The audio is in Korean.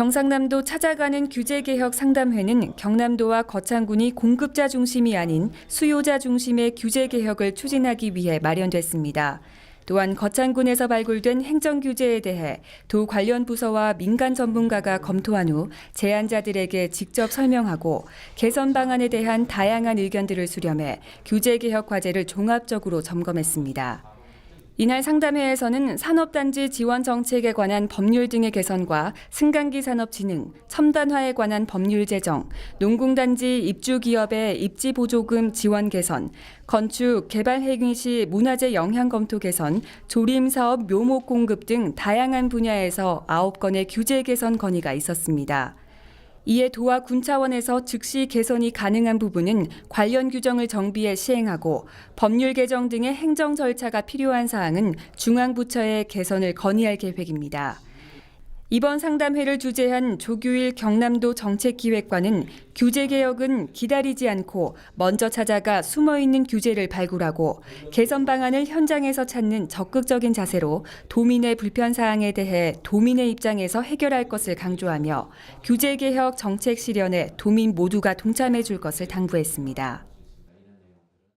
경상남도 찾아가는 규제개혁 상담회는 경남도와 거창군이 공급자 중심이 아닌 수요자 중심의 규제개혁을 추진하기 위해 마련됐습니다. 또한 거창군에서 발굴된 행정규제에 대해 도 관련 부서와 민간 전문가가 검토한 후 제안자들에게 직접 설명하고 개선 방안에 대한 다양한 의견들을 수렴해 규제개혁 과제를 종합적으로 점검했습니다. 이날 상담회에서는 산업단지 지원 정책에 관한 법률 등의 개선과 승강기 산업 진흥, 첨단화에 관한 법률 제정, 농공단지 입주 기업의 입지 보조금 지원 개선, 건축 개발 행위 시 문화재 영향 검토 개선, 조림 사업 묘목 공급 등 다양한 분야에서 9건의 규제 개선 건의가 있었습니다. 이에 도와 군 차원에서 즉시 개선이 가능한 부분은 관련 규정을 정비해 시행하고 법률 개정 등의 행정 절차가 필요한 사항은 중앙부처에 개선을 건의할 계획입니다. 이번 상담회를 주재한 조규일 경남도 정책기획관은 규제 개혁은 기다리지 않고 먼저 찾아가 숨어 있는 규제를 발굴하고 개선 방안을 현장에서 찾는 적극적인 자세로 도민의 불편 사항에 대해 도민의 입장에서 해결할 것을 강조하며 규제 개혁 정책 실현에 도민 모두가 동참해 줄 것을 당부했습니다.